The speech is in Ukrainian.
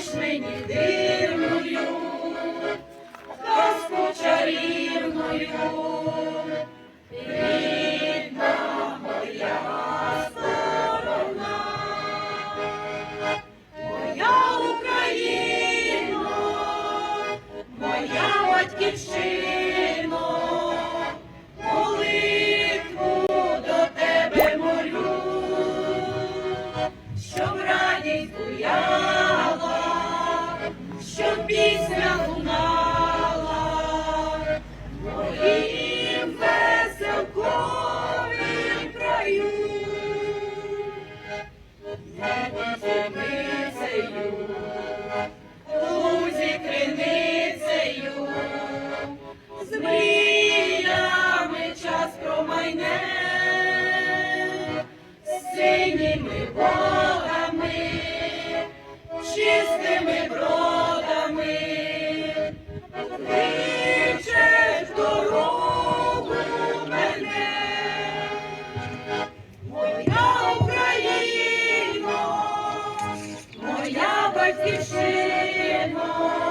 Даєш мені дивною, казку чарівною, рідна моя сторона, моя Україна, моя батьківщина, молитву до тебе молю, щоб радість буяла. моїм веселковим краю, небо лузі криницею, з мріями час промайне, синіми болями. Батьківщино.